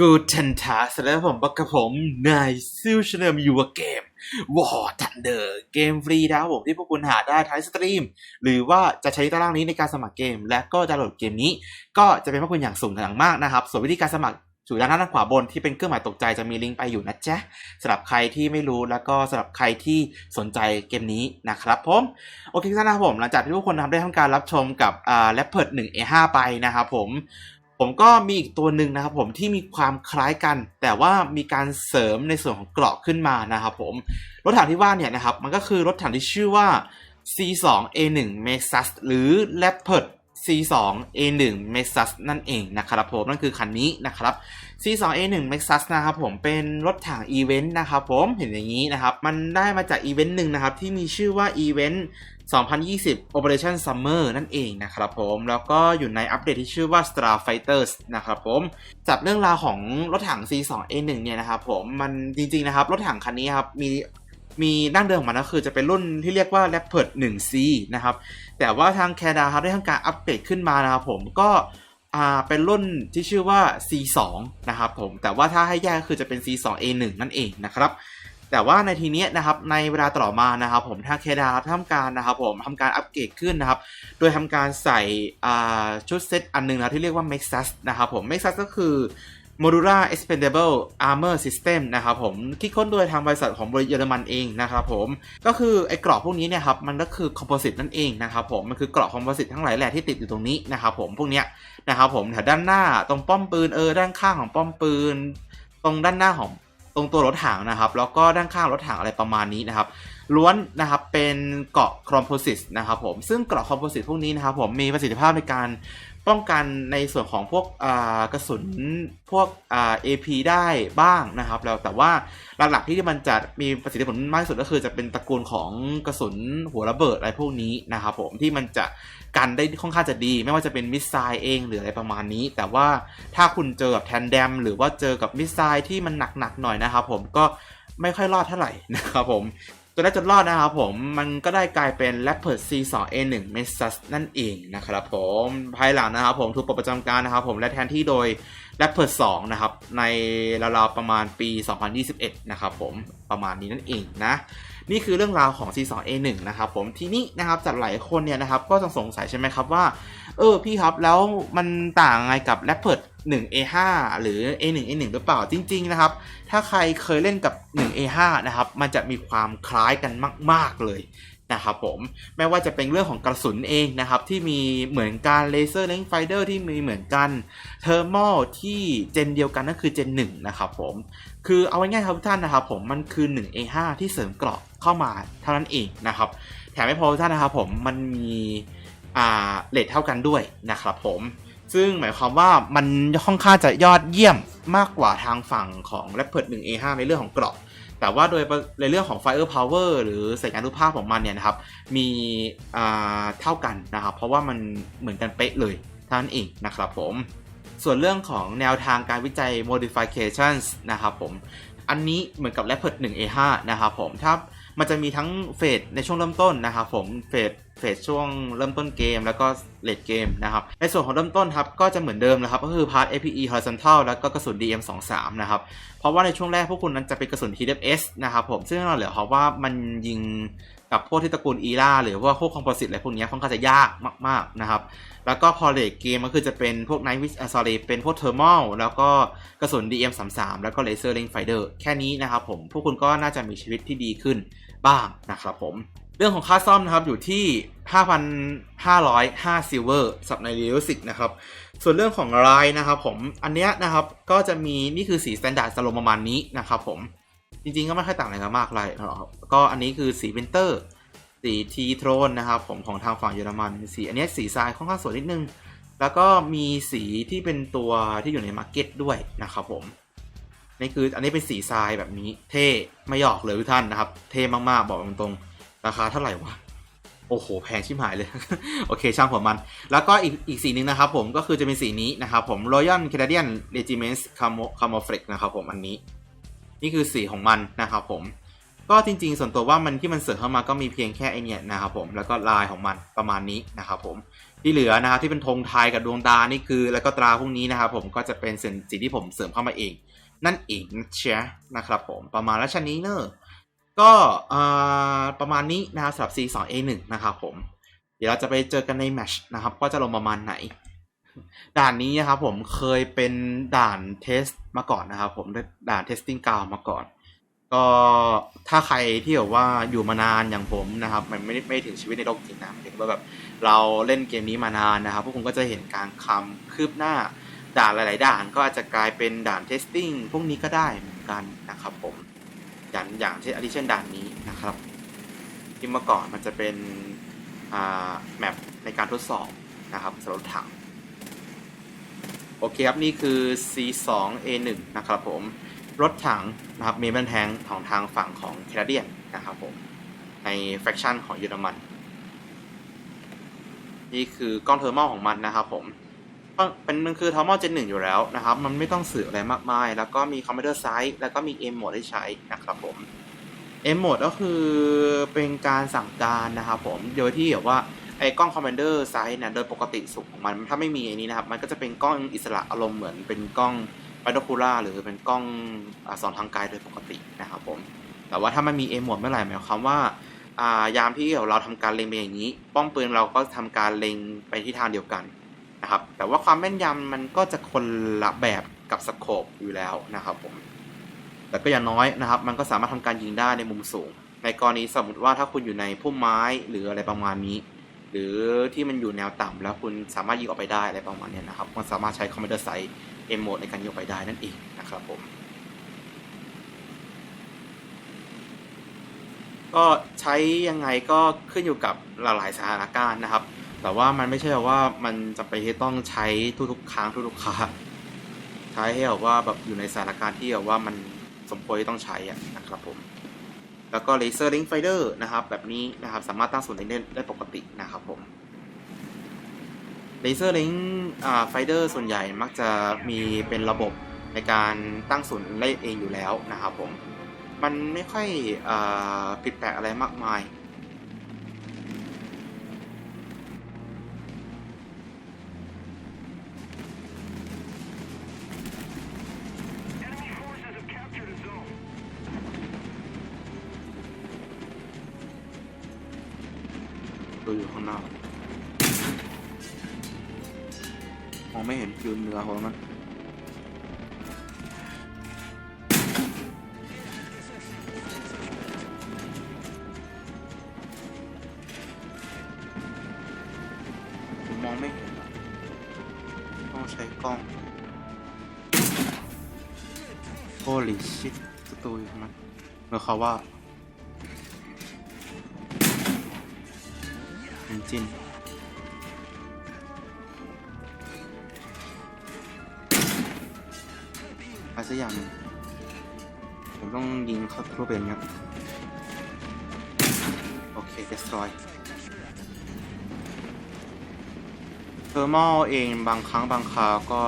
กูเทนทัสแล้วผมบักกับผมนายซิลชเนมยู่กับเกมวอร์ทันเดอร์เกมฟรีนะครับผมที่พวกคุณหาได้ทั้งสตรีม หรือว่าจะใช้ตารางนี้ในการสมัครเกม และก็ดาวน์โหลดเกมนี้ ก็จะเป็นพวกคุณอย่างสูงอย่างมากนะครับ ส่วนวิธีการสมัครอยู่ด้านหน้าด้านขวาบนที่เป็นเครื่องหมายตกใจจะมีลิงก์ไปอยู่นะจ๊ะสำหรับใครที่ไม่รู้แล้วก็สำหรับใครที่สนใจเกมนี้นะครับผมโอเคท่านนะครับผมหลังจากที่ทุกคนนะครับได้ทำการรับชมกับอ่าแรปเพิร์ดหนึ่ง A5 ไปนะครับผม ผมก็มีอีกตัวหนึ่งนะครับผมที่มีความคล้ายกัน แต่ว่ามีการเสริมในส่วนของเกราะขึ้นมานะครับผมรถถังที่ว่าเนี่ยนะครับมันก็คือรถถังที่ชื่อว่า C2A1 Mexus หรือ Leopard C2A1 Mexus นั่นเองนะครับผมนั่นคือคันนี้นะครับ C2A1 Mexus นะครับผมเป็นรถถังอีเวนต์นะครับผมเห็นอย่างนี้นะครับ มันได้มาจากอีเวนต์หนึ่งนะครับ ที่มีชื่อว่าอีเวนต์2020 Operation Summer นั่นเองนะครับผม แล้วก็อยู่ในอัปเดตที่ชื่อว่า Star Fighters นะครับผมจากเรื่องราวของรถถัง C2A1 เนี่ยนะครับผมมันจริงๆนะครับรถถังคันนี้ครับมีมีดั้งเดิมของมันก็คือจะเป็นรุ่นที่เรียกว่า Leopard 1C นะครับ แต่ว่าทางแคนาครับได้ทำการอัปเกรดขึ้นมานะครับผมก็เป็นรุ่นที่ชื่อว่า C2 นะครับผมแต่ว่าถ้าให้แยกก็คือจะเป็น C2A1 นั่นเองนะครับแต่ว่าในทีนี้นะครับในเวลาต่อมานะครับผมทางแคนาทำการนะครับผมทำการอัปเกรดขึ้นนะครับ โดยทำการใส่ชุดเซตอันหนึงนะที่เรียกว่า Mexus นะครับผม Mexus ก็คือ Modula Expendable Armor System นะครับผมคิดค้นโดยทางบริษัทของบริเยอรมันเองนะครับผมก็คือไอ้กรอบพวกนี้เนี่ยครับมันก็คือคอมโพสิตนั่นเองนะครับผมมันคือกรอบคอมโพสิตทั้งหลายแหล่ที่ติดอยู่ตรงนี้นะครับผมพวกเนี้ยนะครับผมแถวด้านหน้าตรงป้อมปืนเออด้านข้างของป้อมปืน ตรงด้านหน้าของตรงตัวรถถังนะครับ แล้วก็ด้านข้างรถถังอะไรประมาณนี้นะครับล้วนนะครับเป็นเกราะคอมโพสิตนะครับผมซึ่งเกราะคอมโพสิตพวกนี้นะครับผมมีประสิทธิภาพในการ ป้องกันในส่วนของพวกกระสุนพวกเอ่า AP ได้บ้างนะครับแล้วแต่ว่าหลักๆที่มันจะมีประสิทธิผลมากที่สุดก็คือจะเป็นตระกูลของกระสุนหัวระเบิดอะไรพวกนี้นะครับผมที่มันจะกันได้ค่อนข้างจะดี ไม่ว่าจะเป็นมิสไซล์เองหรืออะไรประมาณนี้ แต่ว่าถ้าคุณเจอกับแทนเดมหรือว่าเจอกับมิสไซล์ที่มันหนักๆหน่อยนะครับผมก็ไม่ค่อยรอดเท่าไหร่นะครับผม จนได้จนรอดนะครับผมมันก็ได้กลายเป็น Leopard C2A1 Mexus นั่นเองนะครับผมภายหลังนะครับผมถูกปลดประจำการนะครับผมและแทนที่โดย Leopard 2นะครับในราวๆประมาณปี 2021 นะครับผมประมาณนี้นั่นเองนะนี่คือเรื่องราวของ C2A1 นะครับผมทีนี้นะครับจากหลายคนเนี่ยนะครับก็จะสงสัยใช่ไหมครับว่า เออพี่ครับแล้วมันต่างไงกับ Leopard 1A5 หรือ A1 A1 หรือเปล่าจริง ๆ นะครับ ถ้าใครเคยเล่นกับ 1A5 นะครับ มันจะมีความคล้ายกันมาก ๆ เลยนะครับผม ไม่ว่าจะเป็นเรื่องของกระสุนเองนะครับ ที่มีเหมือนกันเลเซอร์เลนส์ไฟเดอร์ที่มีเหมือนกันเทอร์มอลที่เจนเดียวกันนั่นคือเจน1นะครับผม คือเอาง่ายๆครับทุกท่านนะครับผม มันคือ 1A5 ที่เสริมเกราะเข้ามาเท่านั้นเองนะครับ แถมไม่พอทุกท่านนะครับผม มันมีเลทเท่ากันด้วยนะครับผม ซึ่งหมายความว่ามันค่อนข้างจะยอดเยี่ยมมากกว่าทางฝั่งของ Leopard 1A5 ในเรื่องของเกราะ แต่ว่าโดยในเรื่องของ Fire Power หรือสัญญาณุภาพของมันเนี่ยนะครับ มีเท่ากันนะครับ เพราะว่ามันเหมือนกันเป๊ะเลยเท่านั้นเองนะครับผม ส่วนเรื่องของแนวทางการวิจัย modifications นะครับผม อันนี้เหมือนกับ Leopard 1A5 นะครับผม ถ้ามันจะมีทั้งเฟสในช่วงเริ่มต้นนะครับผม เฟส เฟสช่วงเริ่มต้นเกมแล้วก็เลดเกมนะครับ ในส่วนของเริ่มต้นครับก็จะเหมือนเดิมนะครับ ก็คือพาร์ท APE horizontal แล้วก็กระสุน DM23 นะครับ เพราะว่าในช่วงแรกพวกคุณนั้นจะเป็นกระสุน TFS นะครับผม ซึ่งเราเหลือเพราะว่ามันยิงกับพวกที่ตระกูลอีล่าหรือว่าพวกคอมโพสิตอะไรพวกนี้ค่อนข้างจะยากมากๆนะครับ แล้วก็พอเลดเกมก็คือจะเป็นพวก Night Vision อ่า sorry เป็นพวก Thermal แล้วก็กระสุน DM33 แล้วก็ Laser Range Finder แค่นี้นะครับผมพวกคุณก็น่าจะมีชีวิตที่ดีขึ้นบ้างนะครับผม เรื่องของค่าซ่อมนะครับอยู่ที่ 5,505ซิลเวอร์สำหรับในเรียลสิกนะครับ ส่วนเรื่องของลายนะครับผม อันเนี้ยนะครับก็จะมีนี่คือสีสแตนดาร์ดสโลประมาณนี้นะครับผม จริงๆก็ไม่ค่อยต่างอะไรกันมากเลยนะครับ ก็อันนี้คือสีวินเตอร์ สีทีโทรนนะครับผมของทางฝั่งเยอรมัน สีอันเนี้ยสีทรายค่อนข้างสวยนิดนึง แล้วก็มีสีที่เป็นตัวที่อยู่ในมาร์เก็ตด้วยนะครับผมนี่คืออันนี้เป็นสีทรายแบบนี้เท่ไม่หยอกเลยทุกท่านนะครับ เท่มากๆบอกตรงๆ ราคาเท่าไหร่วะ โอ้โห แพงชิบหายเลย โอเค ช่างหัวมัน แล้วก็อีกอีกสีหนึ่งนะครับผมก็คือจะเป็นสีนี้นะครับผม Royal Canadian Regiment Camouflage นะครับผมอันนี้ นี่คือสีของมันนะครับผมก็จริงๆ ส่วนตัวว่ามันที่มันเสริมเข้ามาก็มีเพียงแค่ไอเนี่ยนะครับผมแล้วก็ลายของมันประมาณนี้นะครับผมที่เหลือนะครับที่เป็นธงไทยกับดวงตานี่คือ แล้วก็ตราพวกนี้นะครับผมก็จะเป็นสิ่งสิ่งที่ผมเสริมเข้ามาเอง นั่นเองนะเชียนะครับผมประมาณรัชนีเนอะ ก็ประมาณนี้นะครับสำหรับ C2A1 นะครับผม เดี๋ยวเราจะไปเจอกันในแมชนะครับว่าจะลงประมาณไหน ด่านนี้นะครับผมเคยเป็นด่านเทสมาก่อนนะครับผมด่านเทสติ้งกาวมาก่อน ก็ถ้าใครที่แบบว่าอยู่มานานอย่างผมนะครับ มันไม่ไม่ถึงชีวิตในโลกจริงนะมายถึงว่าแบบเราเล่นเกมนี้มานานนะครับพวกคุณก็จะเห็นการคำคืบหน้าด่านหลาย ๆ ด่านก็อาจจะกลายเป็นด่านเทสติ้งพวกนี้ก็ได้เหมือนกันนะครับผม อย่างอย่างเช่นอันที่เช่นด่านนี้นะครับที่เมื่อก่อนมันจะเป็นแมปในการทดสอบนะครับสำหรับรถถังโอเคครับ นี่คือ C2A1 นะครับผม รถถังนะครับเมเบลแทงของทางฝั่งของแคนาเดียนนะครับผม ในแฟคชั่นของเยอรมัน นี่คือกล้องเทอร์โมของมันนะครับผม เป็นมันคือเทอร์โมเจนหนึ่งอยู่แล้วนะครับ มันไม่ต้องสื่ออะไรมากมาย แล้วก็มีคอมพิวเตอร์ไซส์แล้วก็มี M โหมดให้ใช้นะครับผม M โหมดก็คือเป็นการสั่งการนะครับผมโดยที่แบบว่าไอ้กล้องคอมมานเดอร์ไซส์เนี่ยโดยปกติสุขของมัน ถ้าไม่มีอ้นี้นะครับ มันก็จะเป็นกล้องอิสระอารมณ์เหมือนเป็นกล้องไบโนคูล่าหรือเป็นกล้องอสองทางไกลโดยปกตินะครับผม แต่ว่าถ้ามันมี M โหมดเมื่อไหร่หมายความว่าอ่ายามที่เราทำการเล็งไปอย่างนี้ ป้อมปืนเราก็ทำการเล็งไปที่ทางเดียวกัน นะครับ แต่ว่าความแม่นยำมันก็จะคนละแบบกับสโคปอยู่แล้วนะครับผม แต่ก็อย่างน้อยนะครับ มันก็สามารถทำการยิงได้ในมุมสูง ในกรณีสมมติว่าถ้าคุณอยู่ในพุ่มไม้หรืออะไรประมาณนี้ หรือที่มันอยู่แนวต่ำแล้วคุณสามารถยิงออกไปได้อะไรประมาณนี้นะครับมันสามารถใช้คอมพิวเตอร์ไซส์เอมโหมดในการยิงออกไปได้นั่นเองนะครับผมก็ใช้ยังไงก็ขึ้นอยู่กับหลายๆสถานการณ์นะครับ แต่ว่ามันไม่ใช่ว่ามันจะไปที่ต้องใช้ทุกๆครั้งทุกๆครั้งใช้ให้แบบว่าแบบอยู่ในสถานการณ์ที่แบบว่ามันสมควรที่ต้องใช้อะนะครับผม แล้วก็เลเซอร์ลิงไฟเดอร์นะครับ แบบนี้นะครับสามารถตั้งศูนย์ได้ได้ปกตินะครับผมเลเซอร์ลิงไฟเดอร์ส่วนใหญ่มักจะมีเป็นระบบในการตั้งศูนย์ได้เองอยู่แล้วนะครับผม มันไม่ค่อยอผิดแปลกอะไรมากมาย ดูอยู่ข้างนอกมองไม่เห็นฟิวเนื้อของมันผมมองไม่เห็นต้องใช้กล้อง Holy shit สตูอยู่ตรงนั้นเมื่อเขาว่า จินอะไรสักอย่างผมต้องยิงเข้าทั่วเป็นครับโอเค destroy เทอร์มอลเองบางครั้งบางคราวก็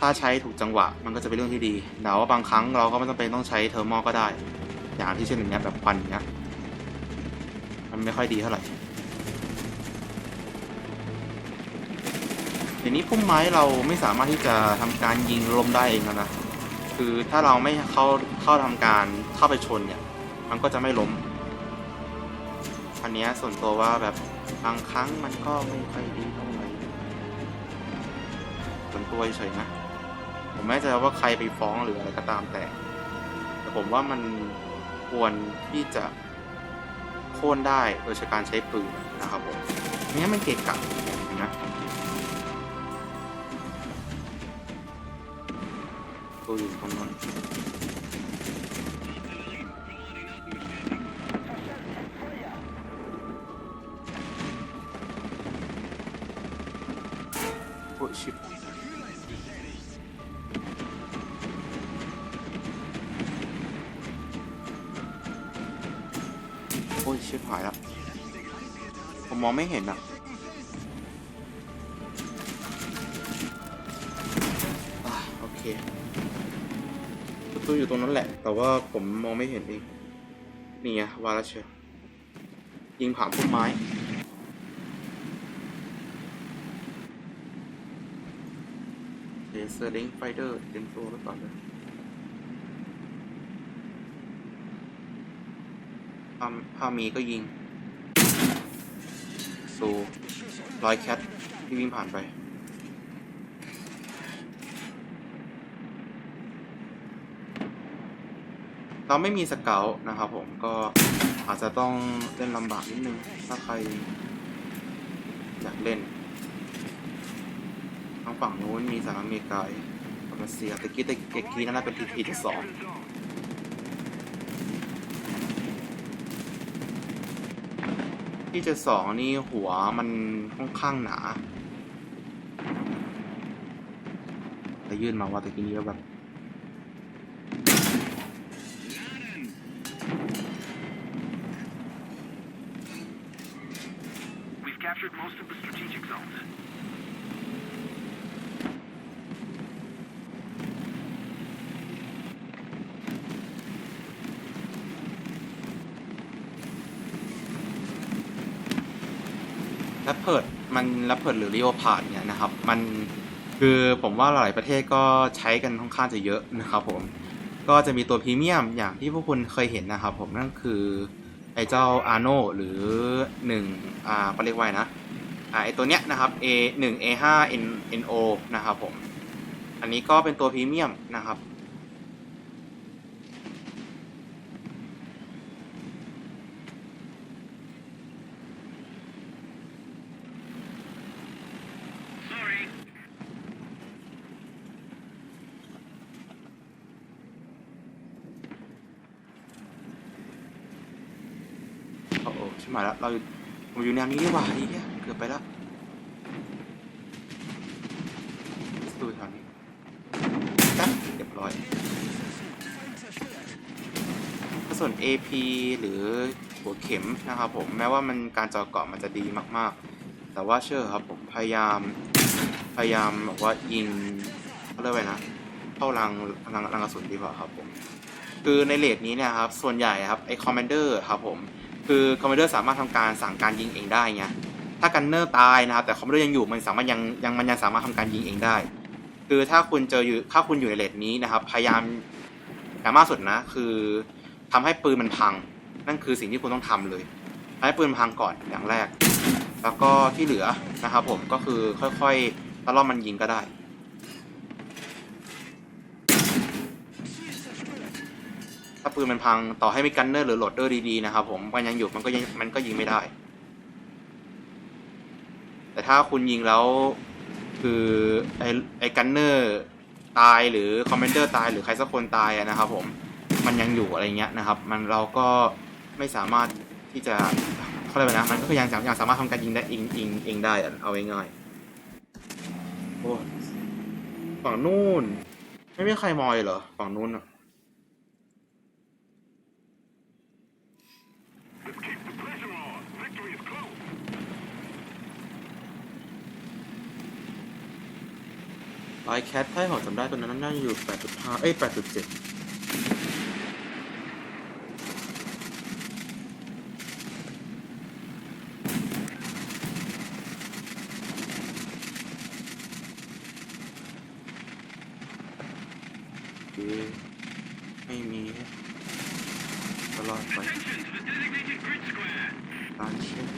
ถ้าใช้ถูกจังหวะมันก็จะเป็นเรื่องที่ดีแต่ว่าบางครั้งเราก็ไม่จำเป็นต้องใช้เทอร์มอลก็ได้ อย่างที่เช่นอย่างเงี้ยแบบควันเงี้ยมันไม่ค่อยดีเท่าไหร่ ทีนี้พุ่มไม้เราไม่สามารถที่จะทำการยิงลมได้เองแล้วนะคือถ้าเราไม่เข้าเข้าทำการเข้าไปชนเนี่ย มันก็จะไม่ล้ม อันนี้ส่วนตัวว่าแบบบางครั้งมันก็ไม่ค่อยดีเท่าไหร่ส่วนตัวเฉยนะผมไม่แน่ใจว่าใครไปฟ้องหรืออะไรก็ตามแต่ แต่ผมว่ามันควรที่จะโค่นได้โดยการใช้ปืนนะครับผมไม่งั้มันเกะกะ นะตัวอยู่ตรงนั้นโอ้ยชิบโอ้ยชิบหายแล้วผมมองไม่เห็นอะอะ ระตูอยู่ตรงนั้นแหละ แต่ว่าผมมองไม่เห็นเองนี่ไงวาลเชียยิงผ่านพุ่มไม้ เลเซอร์ลิงไฟเดอร์เต็มตัวไว้ก่อนเลยถ้าถ้ามีก็ยิงสูรอยแคทที่วิ่งผ่านไป เราไม่มีสเกลนะครับผมก็อาจจะต้องเล่นลำบากนิดนึง ถ้าใครอยากเล่นทางฝั่งนู้นมีสหรัฐอเมริกากับรัสเซียตะกี้ตะกี้นั่นนะเป็นทีทีที่สองที่จะสองนี่หัวมันค่อนข้างหนา แต่ยื่นมาว่าตะกี้นี้แบบ แรปเพิร์ดมันแรปเพิร์ดหรือรีโอพาดเนี่ยนะครับ มันคือผมว่าหลายประเทศก็ใช้กันค่อนข้างจะเยอะนะครับผมก็จะมีตัวพรีเมียมอย่างที่พวกคุณเคยเห็นนะครับผมนั่นคือ ไอเจ้าอาโนหรือ1อ่าเขาเรียกว่านะอ่าไอตัวเนี้ยนะครับ A 1 A 5 N N O นะครับผม อันนี้ก็เป็นตัวพรีเมียมนะครับ ชิบหายแล้วเราอยู่ผมอยู่แนวนี้ดีกว่าดีเนี่ยเกือบไปแล้วดูทางนี้จับเรียบร้อยส่วน AP หรือหัวเข็มนะครับผมแม้ว่ามันการจาะเกาะมันจะดีมากๆ แต่ว่าเชื่อครับผมพยายามพยายามแบบว่ายิงเรียกว่าไงนะเข้ารังรังรังกระสุนดีกว่าครับผมคือในเลทนี้เนี่ยครับส่วนใหญ่ครับไอคอมมานเดอร์ครับผม คือคอมมานเดอร์สามารถทำการสั่งการยิงเองได้ไงถ้ากันเนอร์ตายนะครับแต่คอมมานเดอร์ยังอยู่มันสามารถยังยังมันยังสามารถทำการยิงเองได้ คือถ้าคุณเจออยู่ถ้าคุณอยู่ในเลทนี้นะครับพยายามอย่างมากสุดนะ คือทำให้ปืนมันพัง นั่นคือสิ่งที่คุณต้องทำเลยทำให้ปืนมันพังก่อนอย่างแรก แล้วก็ที่เหลือนะครับผมก็คือค่อยๆตะล่อมมันยิงก็ได้ ถ้าปืนมันพังต่อให้มีกันเนอร์หรือโหลดเดอร์ดีๆนะครับผมมันยังอยู่มันก็ยังมันก็ยิงไม่ได้ แต่ถ้าคุณยิงแล้ว คือไอไอกันเนอร์ตายหรือคอมเมนเดอร์ตายหรือใครสักคนตายอะนะครับผมมันยังอยู่อะไรเงี้ยนะครับ มันเราก็ไม่สามารถที่จะเขาเรียกว่านะมันก็ยังยังสามารถทำการยิงได้เองเองเองได้เอาง่ายๆโอ้ฝั่งนู้นไม่มีใครมอยเหรอฝั่งนู้นอะ ไลท์แคทไพ่หอจำได้ตัวนั้นน่าจะอยู่ 8.5 เอ้ย 8.7 โอเค ไม่มีตลอดไป Attention to the designated grid square. การเช็ค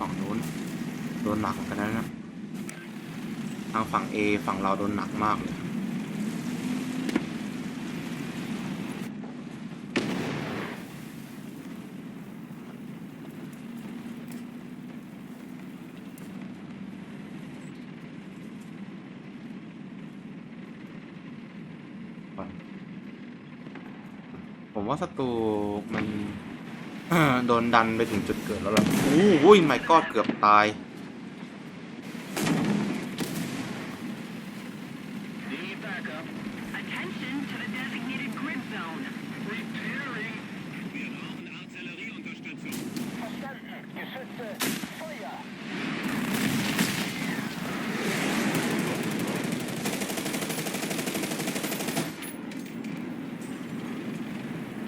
ฝั่งฝั่งนู้นโดนหนักเหมือนกันนะทางฝั่ง A ฝั่งเราโดนหนักมากเลยผมว่าศัตรูมัน โดนดันไปถึงจุดเกิดแล้วล่ะอู้วุ้ยไม่ก็เกือบตาย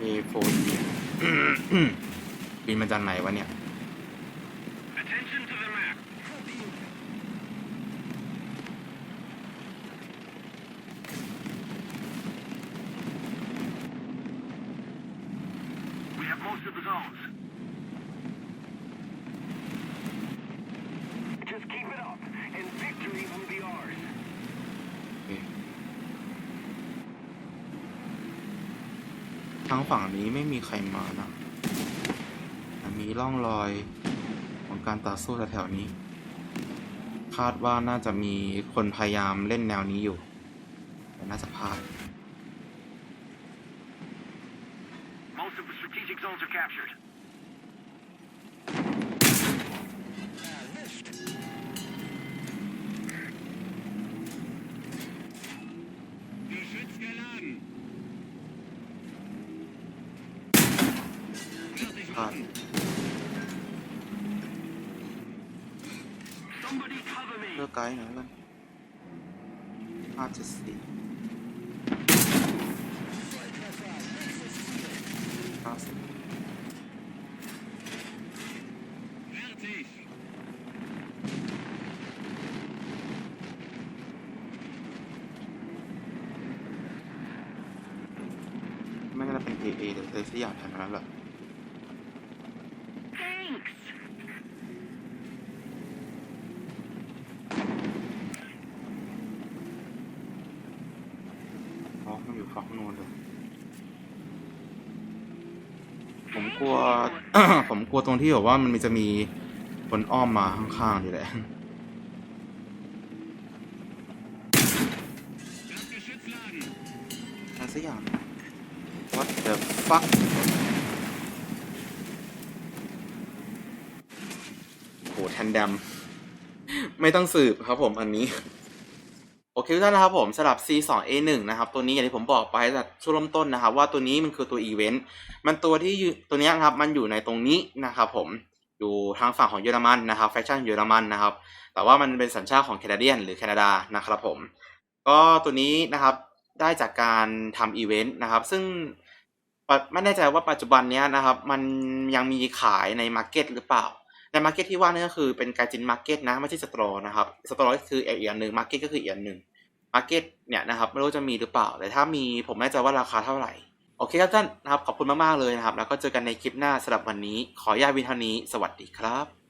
A4 อืม จากไหนวะเนี่ย Attention to the map. We have most of the zones. Just keep it up, and victory will be ours. โอเคทางฝั่งนี้ไม่มีใครมานะแต่ มีร่องรอยของการต่อสู้แถวๆนี้ คาดว่าน่าจะมีคนพยายามเล่นแนวนี้อยู่ แต่น่าจะพลาด Most of the strategic zones are captured. Geschütz geladen. พลาด Somebody cover me. เลือกไกด์หน่อยแล้วกันห้าเจ็ดสี่ห้าสิบ Fertig. ไม่น่าจะเป็น AA หรืออะไรสักอย่างแถวนั้นแหละ Thanks. ฟอกมันอยู่ฟอกนู่นเลย ผมกลัว ผมกลัวตรงที่แบบว่ามันจะมีคนอ้อมมาข้างๆนี่แหละอะไรสักอย่าง What the fuck โหแทนดมไม่ต้องสืบครับผมอันนี้ โอเคทุกท่านนะครับผมสำหรับ C2A1 นะครับตัวนี้อย่างที่ผมบอกไปจากช่วงเริ่มต้นนะครับ ว่าตัวนี้มันคือตัวอีเวนต์มันตัวที่ตัวนี้นะครับมันอยู่ในตรงนี้นะครับผมอยู่ทางฝั่งของเยอรมันนะครับแฟชั่นเยอรมันนะครับ แต่ว่ามันเป็นสัญชาติของแคนาเดียนหรือแคนาดานะครับผม ก็ตัวนี้นะครับได้จากการทำอีเวนต์นะครับ ซึ่งไม่แน่ใจว่าปัจจุบันนี้นะครับ มันยังมีขายในมาร์เก็ตหรือเปล่า ในมาร์เก็ตที่ว่านี่ก็คือเป็นการจินมาร์เก็ตนะไม่ใช่สตรอนะครับสตรอก็คืออีกอย่างหนึ่งมาร์เก็ตก็คืออีกอย่างหนึ่งมาร์เก็ตเนี่ยนะครับไม่รู้จะมีหรือเปล่า แต่ถ้ามีผมไม่แน่ใจว่าราคาเท่าไหร่ โอเคครับท่านนะครับขอบคุณมากๆเลยนะครับ แล้วก็เจอกันในคลิปหน้าสำหรับวันนี้ ขอญาตวินเท่านี้ สวัสดีครับ